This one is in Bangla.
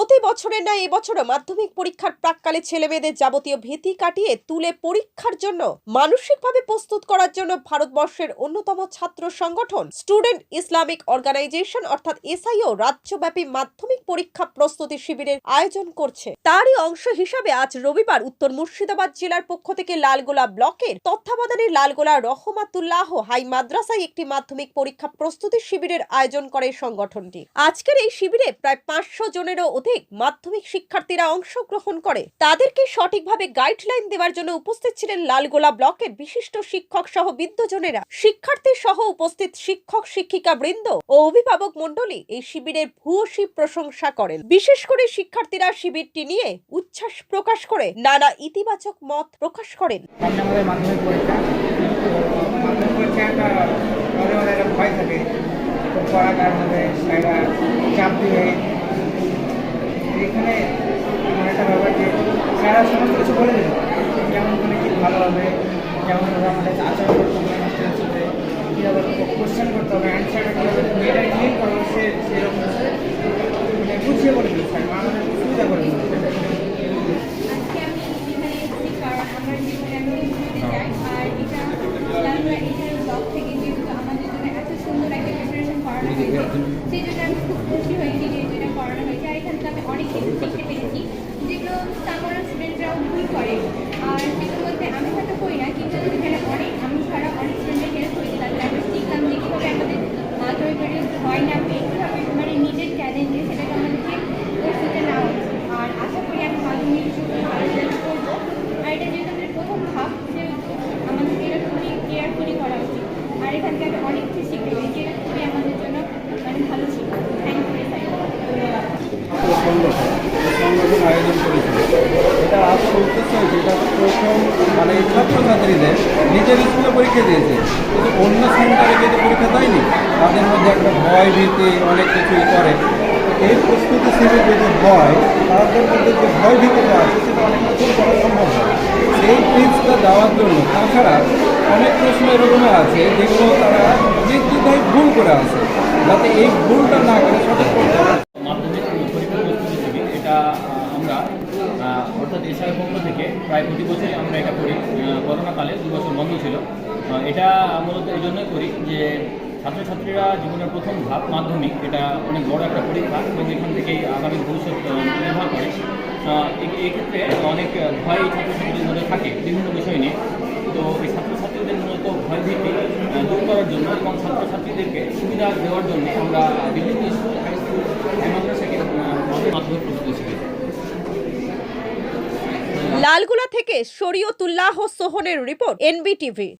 প্রতি বছরের ন্যায় এবছরও মাধ্যমিক পরীক্ষার প্রাককালে ছেলেমেয়েদের যাবতীয় ভীতি কাটিয়ে তুলে পরীক্ষার জন্য, মানসিকভাবে প্রস্তুত করার জন্য ভারতবর্ষের অন্যতম ছাত্র সংগঠন স্টুডেন্ট ইসলামিক অর্গানাইজেশন অর্থাৎ এসআইও রাজ্যব্যাপী মাধ্যমিক পরীক্ষা প্রস্তুতি শিবিরের আয়োজন করছে। তারই অংশ হিসাবে আজ রবিবার উত্তর মুর্শিদাবাদ জেলার পক্ষ থেকে লালগোলা ব্লকের তত্ত্বাবধানে লালগোলা রহমাতুল্লাহ হাই মাদ্রাসায় একটি মাধ্যমিক পরীক্ষা প্রস্তুতি শিবিরের আয়োজন করে সংগঠনটি। আজকের এই শিবিরে প্রায় পাঁচশো জনেরও অধিক মাধ্যমিক শিক্ষার্থীরা অংশগ্রহণ করে। তাদেরকে সঠিকভাবে গাইডলাইন দেওয়ার জন্য উপস্থিত ছিলেন লালগোলা ব্লকের বিশিষ্ট শিক্ষক সহ বিদ্যজনেরা শিক্ষার্থী সহ উপস্থিত শিক্ষক, শিক্ষিকা বৃন্দ ও অভিভাবক মণ্ডলী এই শিবিরের ভূয়সী প্রশংসা করেন। বিশেষ করে শিক্ষার্থীরা শিবিরটি নিয়ে উচ্ছ্বাস প্রকাশ করে, নানা ইতিবাচক মত প্রকাশ করেন। ভয় থাকে। তো পড়াকার চাপ দিবে এখানে একটা ব্যাপার যে স্যারা সমস্ত কিছু বলে দেবে। কেমন করে কী ভালো হবে, কেমন আমাদের আচরণ করতে হবে মাস্টারের সাথে কীভাবে কোশ্চেন করতে হবে অ্যান্সারটা কীভাবে মেয়েটা ক্লিন করবে সে সেরকম মানে বুঝিয়ে বলে দিচ্ছে আমাদের সুবিধা করে দিচ্ছে আজকে আমি এখানে এসেছি কারণ আমার জীবনে আমি ঘুরতে যাই আর এটা লালগোলা এটার ব্লগ থেকে যেহেতু আমাদের জন্য এত সুন্দর একটা প্রিপারেশন করানো হয়েছে সেই জন্য আমি খুব খুশি হয়েছি যে যেটা এখান আমি অনেক কিছু শিখতে পেরেছি যেগুলো সাধারণ স্টুডেন্টরাও ভুল করে। আর সেগুলোর মধ্যে আমি হয়তো করি না, কিন্তু এখানে অনেক আমি ছাড়া অনেক স্টুডেন্টের হেল্প হয়েছে তাদের আমি শিখলাম যে কীভাবে আমাদের পরীক্ষা ভয় না কীভাবে মানে নিজের চ্যালেঞ্জে সেটাকে আমাদেরকে প্রস্তুতি নেওয়া উচিত আর আশা করি আমি মাধ্যমিক ভালো রেজাল্ট করব। আর এটা যেহেতু আমাদের প্রথম ধাপ, সেহেতু আমাদের খুবই কেয়ারফুলি করা উচিত। আর এখান থেকে অনেক কিছু শিখতে পরীক্ষা দিয়েছে। কিন্তু অন্য সেন্টারে যদি পরীক্ষা দেয়নি, তাদের মধ্যে একটা ভয় ভীতি, অনেক কিছুই করে। এই প্রস্তুতি শিবির যদি হয়, তাদের মধ্যে যে ভয় ভীতিটা আছে, সেটা অনেক দূর করা সম্ভব হয় সেই টিপসটা দেওয়ার জন্য, তাছাড়া অনেক প্রশ্ন এরকম আছে, যেগুলো তারা নির্দ্বিধায় ভুল করে আছে। যাতে এই ভুলটা না করে সঠিক করতে পারে মাধ্যমিক পরীক্ষা প্রস্তুতি শিবির এটা আহ, আমরা আহ, অর্থাৎ এসআই পক্ষ থেকে প্রায় প্রতি বছরই আমরা এটা করি। করোনাকালে দু বছর বন্ধ ছিল। এটা মূলত এই জন্যই করি যে ছাত্রছাত্রীরা জীবনের প্রথম ধাপ মাধ্যমিক, এটা অনেক বড় একটা পরীক্ষা, এবং এখান থেকেই আগামী ভবিষ্যৎ নির্ভর করে। এক্ষেত্রে অনেক ভয় ছাত্রছাত্রীদের মধ্যে থাকে বিভিন্ন বিষয় নিয়ে। তো এই ছাত্রছাত্রীদের মূলত ভয় ভীতি দূর করার জন্য এবং ছাত্রছাত্রীদেরকে সুবিধা দেওয়ার জন্য আমরা বিভিন্ন লালগোলা থেকে শরীয়তুল্লাহ সোহনের রিপোর্ট এনবিটিভি।